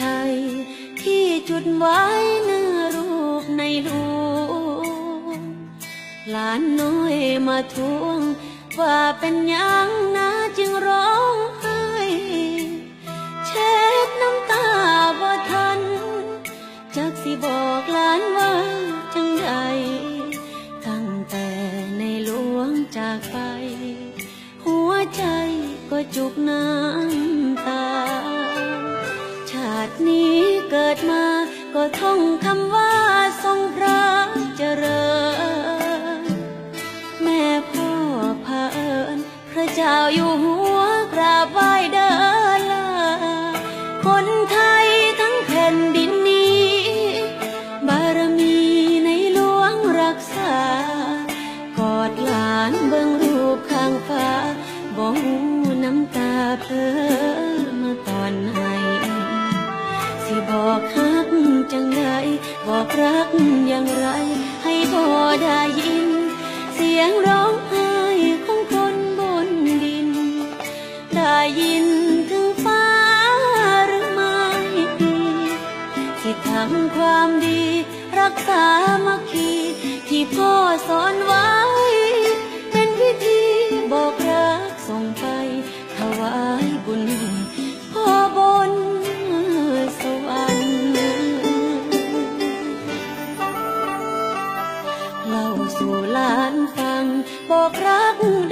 ชัย ที่จุดไว้เนื้อรูปในหลวงหลานน้อยมาทวง ว่าเป็นยังนะจึงร้องไห้เช็ดน้ำตาบ่ทัน จักสิบอกหลานว่าจังใดตั้งแต่ในหลวงจากไป หัวใจก็จุกน้ำ ก็ท่องคำว่าทรงพระเจริญ แม่พ่อพาเอิญพระเจ้าอยู่หัวกราบไหว้เดินลาคนไทยทั้งแผ่นดินนี้ บารมีในหลวงรักษา กอดหลานเบิ่งรูปข้างฟ้าบ่หูน้ำตาเพลอ บอกรักอย่างไร ให้พ่อได้ยิน เสียงร้องไห้ของคนบนดิน ได้ยินถึงฟ้าหรือไม่ที่ทำความดี รักษามัคคีที่พ่อสอนไว้ สู่ลานฟังบอกรักด